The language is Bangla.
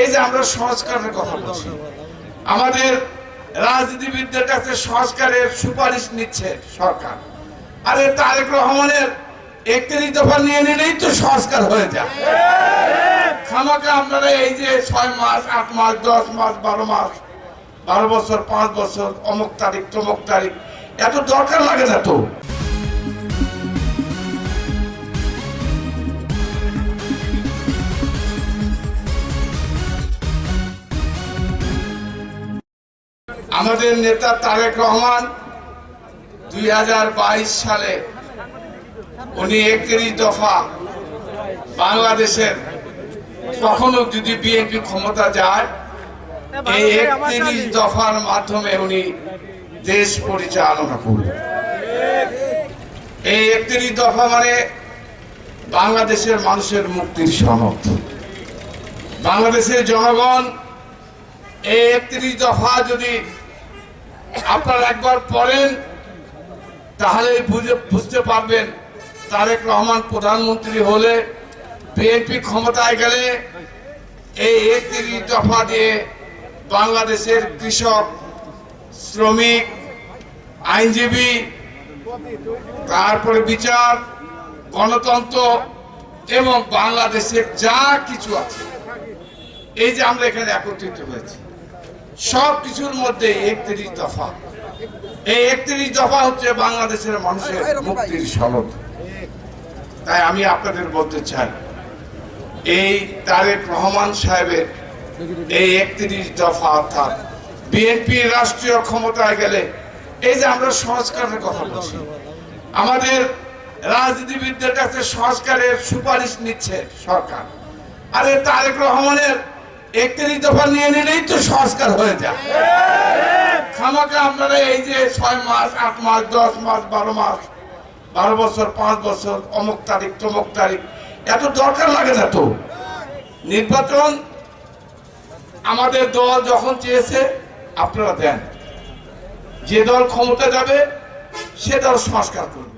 এই যে আমরা সংস্কারের কথা বলছি, আমাদের রাজনীতিবিদদের কাছে সংস্কারের সুপারিশ নিচ্ছে সরকার। আরে তারেক রহমানের একত্রিশ দফা নিয়ে নিলেই তো সংস্কার হয়ে যায়। খামাকা আপনারা এই যে ছয় মাস, আট মাস, দশ মাস, বারো মাস, বারো বছর, পাঁচ বছর, অমুক তারিখ, তমুক তারিখ, এত দরকার লাগে না তো? আমাদের নেতা তারেক রহমান দুই হাজার বাইশ সালে উনি একত্রিশ দফা বাংলাদেশের কখনো যদি বিএনপি ক্ষমতা যায়, এই একত্রিশ দফার মাধ্যমে উনি দেশ পরিচালনা করবেন। এই একত্রিশ দফা মানে বাংলাদেশের মানুষের মুক্তির সনদ। বাংলাদেশের জনগণ এই একত্রিশ দফা যদি আপনারা একবার পড়েন, তাহলে বুঝে, বুঝতে পারবেন তারেক রহমান প্রধানমন্ত্রী হলে বিএনপি ক্ষমতায় গেলে এই একত্রিশ দফা দিয়ে বাংলাদেশের কৃষক, শ্রমিক, আইনজীবী, তারপরে বিচার, গণতন্ত্র এবং বাংলাদেশের যা কিছু আছে, এই যে আমরা এখানে একত্রিত হয়েছি। সব কিছুর মধ্যে একত্রিশ দফা। এই একত্রিশ দফা হচ্ছে বাংলাদেশের মানুষের মুক্তির সনদ। তাই আমি আপনাদের বলতে চাই এই তারেক রহমান সাহেবের এই একত্রিশ দফা অর্থাৎ বিএনপি রাষ্ট্রীয় ক্ষমতায় গেলে এই যে আমরা সংস্কারের কথা বলছি আমাদের রাজনীতিবিদদের কাছে সংস্কারের সুপারিশ নিচ্ছে সরকার। আরে তারেক রহমানের একত্রিশ দফা নিয়ে নিলেই তো সংস্কার হয়ে যায়। খামাকা আপনারা এই যে ছয় মাস, আট মাস, দশ মাস, বারো মাস, বারো বছর, পাঁচ বছর, অমুক তারিখ, তমুক তারিখ, এত দরকার লাগে না তো? নির্বাচন আমাদের দল যখন চেয়েছে, আপনারা দেন। যে দল ক্ষমতা যাবে, সে দল সংস্কার করবে।